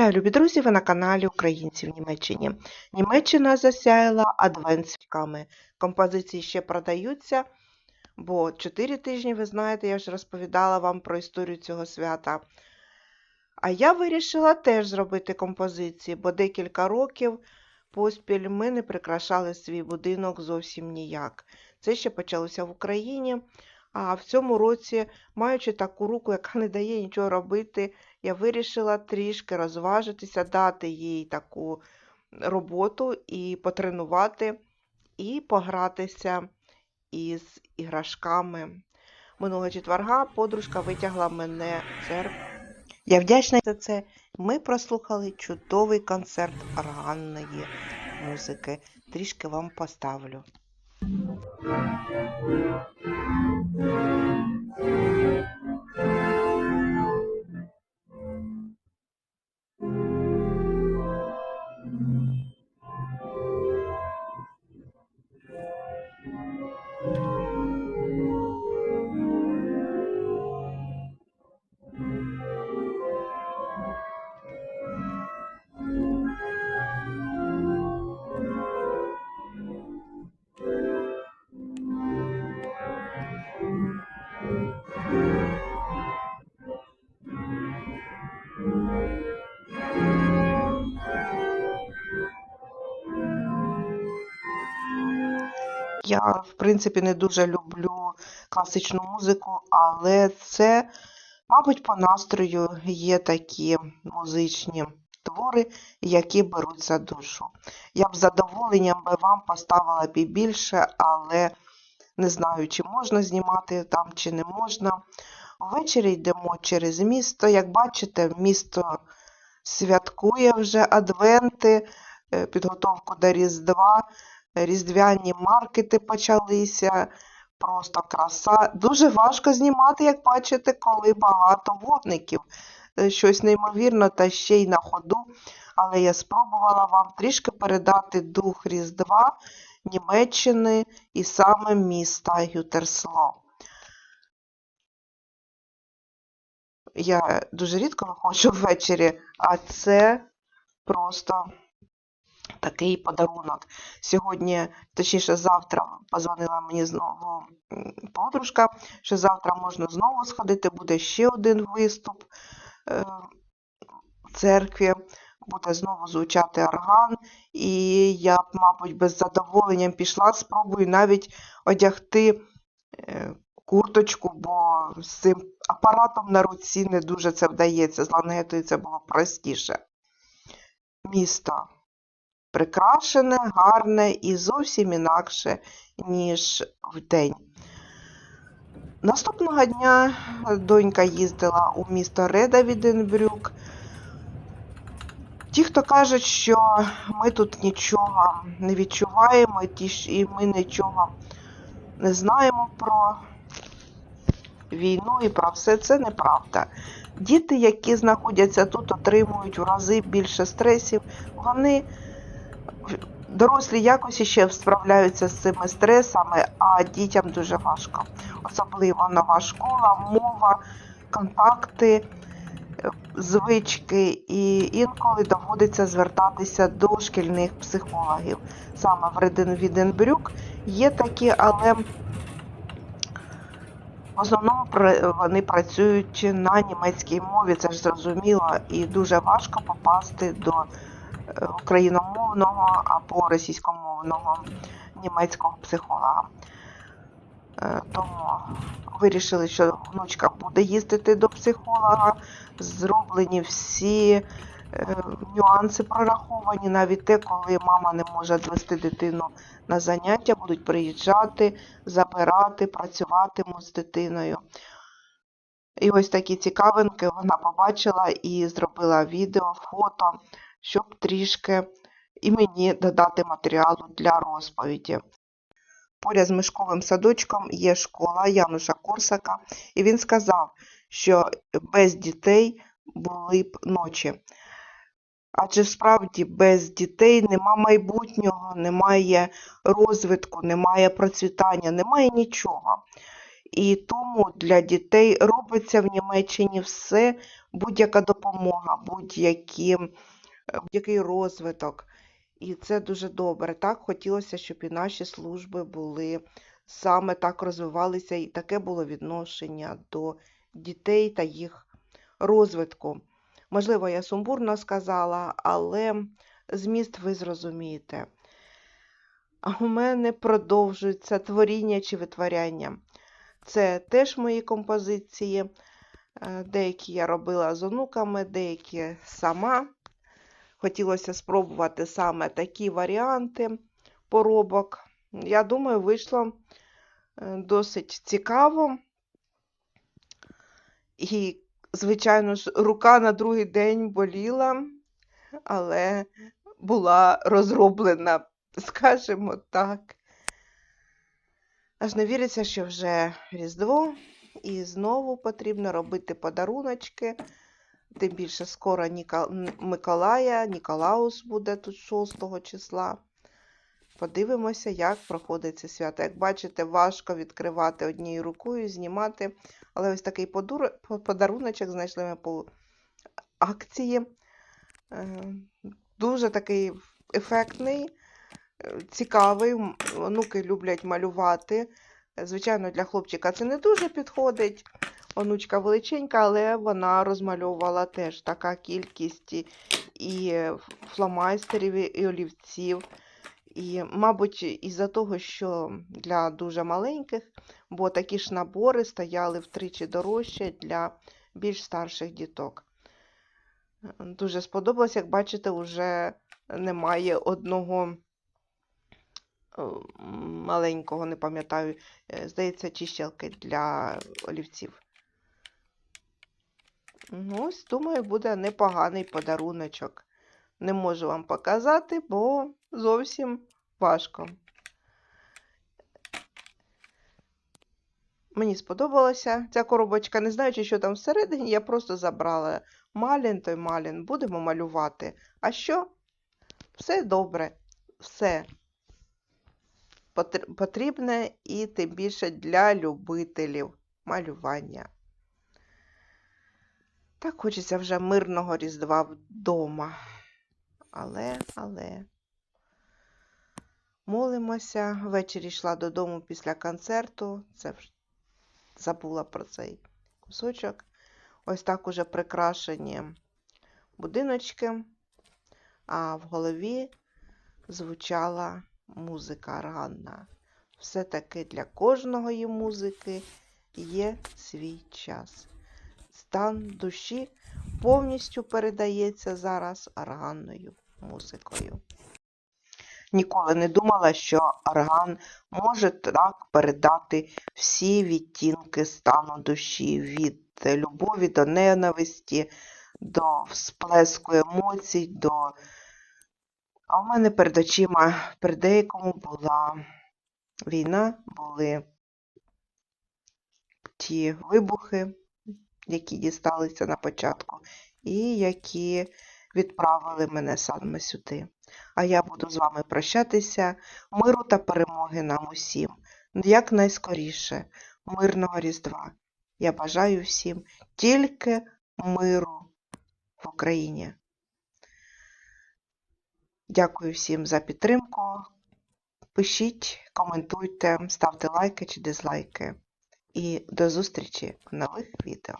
Вітаю, любі друзі! Ви на каналі Українці в Німеччині. Німеччина засяяла адвентськами. Композиції ще продаються, бо 4 тижні, ви знаєте, я вже розповідала вам про історію цього свята. А я вирішила теж зробити композиції, бо декілька років поспіль ми не прикрашали свій будинок зовсім ніяк. Це ще почалося в Україні. А в цьому році, маючи таку руку, яка не дає нічого робити, я вирішила трішки розважитися, дати їй таку роботу і потренувати, і погратися із іграшками. Минулого четверга подружка витягла мене в церкву. Я вдячна за це. Ми прослухали чудовий концерт органної музики. Трішки вам поставлю. Я, в принципі, не дуже люблю класичну музику, але це, мабуть, по настрою є такі музичні твори, які беруть за душу. Я б задоволенням би вам поставила б і більше, але не знаю, чи можна знімати там, чи не можна. Ввечері йдемо через місто. Як бачите, місто святкує вже адвенти, е, підготовку до Різдва. Різдвяні маркети почалися, просто краса. Дуже важко знімати, як бачите, коли багато вогників. Е, Щось неймовірно та ще й на ходу. Але я спробувала вам трішки передати дух Різдва Німеччини і саме міста Гютерсло. Я дуже рідко виходжу ввечері, а це просто такий подарунок. Сьогодні, точніше, завтра позвонила мені знову подружка, що завтра можна знову сходити, буде ще один виступ е, в церкві, буде знову звучати орган, і я б, мабуть, без задоволенням пішла, спробую навіть одягти е, курточку, бо з цим апаратом на руці не дуже це вдається. З лангетою це було простіше. Місто прикрашене, гарне і зовсім інакше, ніж вдень. Наступного дня донька їздила у місто Реда Віденбрюк. Ті, хто кажуть, що ми тут нічого не відчуваємо, і ми нічого не знаємо про війну і про все це неправда. Діти, які знаходяться тут, отримують в рази більше стресів. Вони дорослі якось ще справляються з цими стресами, а дітям дуже важко. Особливо нова школа, мова, контакти, е, звички, і інколи доводиться звертатися до шкільних психологів. Саме в Реден Віденбрюк є такі, але в основному вони працюють на німецькій мові, це ж зрозуміло, і дуже важко попасти до україномовного або російськомовного німецького психолога. Е, Тому вирішили, що внучка буде їздити до психолога. Зроблені всі е, нюанси прораховані, навіть те, коли мама не може відвести дитину на заняття, будуть приїжджати, забирати, працюватимуть з дитиною. І ось такі цікавинки вона побачила і зробила відео, фото, щоб трішки і мені додати матеріалу для розповіді. Поряд з мишковим садочком є школа Януша Корсака, і він сказав, що без дітей були б ночі. Адже справді без дітей нема майбутнього, немає розвитку, немає процвітання, немає нічого. І тому для дітей робиться в Німеччині все, будь-яка допомога, будь-які, будь-який розвиток. І це дуже добре. Так хотілося, щоб і наші служби були саме так розвивалися, і таке було відношення до дітей та їх розвитку. Можливо, я сумбурно сказала, але зміст ви зрозумієте. А у мене продовжується творіння чи витворяння. Це теж мої композиції. Е, Деякі я робила з онуками, деякі сама. Хотілося спробувати саме такі варіанти поробок. Я думаю, вийшло е, досить цікаво. І, звичайно ж, рука на другий день боліла, але була розроблена, скажімо так. Аж не віриться, що вже Різдво, і знову потрібно робити подаруночки. Тим більше скоро. Миколая, Ніколаус буде тут 6 числа. Подивимося, як проходить це свято. Як бачите, важко відкривати однією рукою, знімати. Але ось такий подаруночок знайшли ми по акції. Е, Дуже такий ефектний, е, цікавий. Онуки люблять малювати. Звичайно, для хлопчика це не дуже підходить. Онучка величенька, але вона розмальовувала теж така кількість і- фломайстерів, і- олівців. І, мабуть, із-за того, що для дуже маленьких, бо такі ж набори стояли втричі дорожче для більш старших діток. Дуже сподобалось, як бачите, вже немає одного маленького, не пам'ятаю, е, здається, чищалки для олівців. Ну, ось, думаю, буде непоганий подаруночок. Не можу вам показати, бо зовсім важко. Мені сподобалася ця коробочка. Не знаючи, що там всередині, я просто забрала малін той малін. Будемо малювати. А що? Все добре, все потрібне і тим більше для любителів малювання. Так хочеться вже мирного Різдва вдома. Але, але. Молимося. Ввечері йшла додому після концерту. Це вже забула про цей кусочок. Ось так уже прикрашені будиночки, а в голові звучала музика органна. Все-таки для кожної музики є свій час. Стан душі повністю передається зараз органною музикою. Ніколи не думала, що орган може так передати всі відтінки стану душі від любові до ненависті, до всплеску емоцій, до. А в мене перед очима, перед деякому була війна, були ті вибухи, які дісталися на початку, і які відправили мене саме сюди. А я буду з вами прощатися. Миру та перемоги нам усім. Якнайскоріше, мирного Різдва. Я бажаю всім тільки миру в Україні. Дякую всім за підтримку. Пишіть, коментуйте, ставте лайки чи дизлайки. І до зустрічі в нових відео.